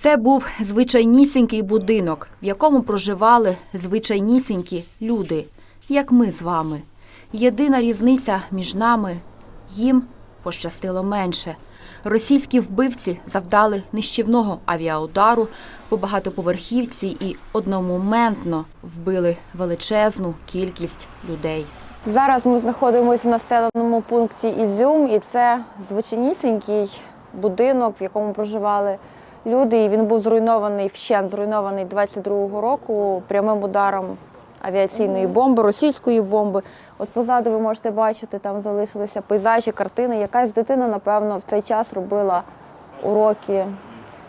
Це був звичайнісінький будинок, в якому проживали звичайнісінькі люди, як ми з вами. Єдина різниця між нами їм пощастило менше. Російські вбивці завдали нищівного авіаудару по багатоповерхівці і одномоментно вбили величезну кількість людей. Зараз ми знаходимося в населеному пункті Ізюм, і це звичайнісінький будинок, в якому проживали люди. І він був зруйнований вщент зруйнований 22-го року прямим ударом авіаційної бомби, російської бомби. От позаду ви можете бачити, там залишилися пейзажі, картини. Якась дитина, напевно, в цей час робила уроки.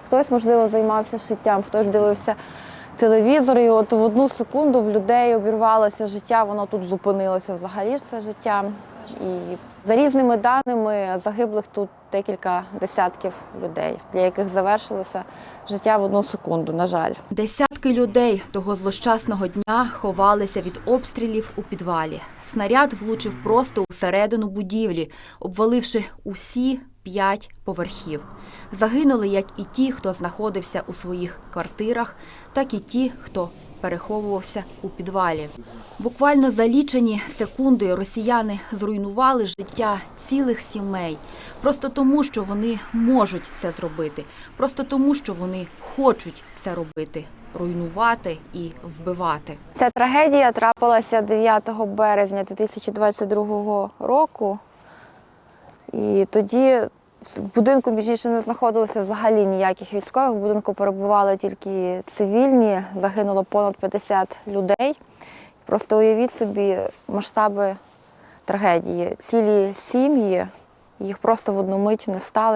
Хтось, можливо, займався шиттям, хтось дивився телевізор, і от в одну секунду в людей обірвалося життя, воно тут зупинилося взагалі ж це життя. І за різними даними загиблих тут декілька десятків людей, для яких завершилося життя в одну секунду, на жаль. Десятки людей того злощасного дня ховалися від обстрілів у підвалі. Снаряд влучив просто у середину будівлі, обваливши усі п'ять поверхів. Загинули як і ті, хто знаходився у своїх квартирах, так і ті, хто переховувався у підвалі. Буквально за лічені секунди росіяни зруйнували життя цілих сімей, просто тому, що вони можуть це зробити, просто тому, що вони хочуть це робити руйнувати і вбивати. Ця трагедія трапилася 9 березня 2022 року. І тоді в будинку, більше не знаходилося взагалі ніяких військових. В будинку перебували тільки цивільні, загинуло понад 50 людей. Просто уявіть собі масштаби трагедії. Цілі сім'ї, їх просто в одну мить не стало.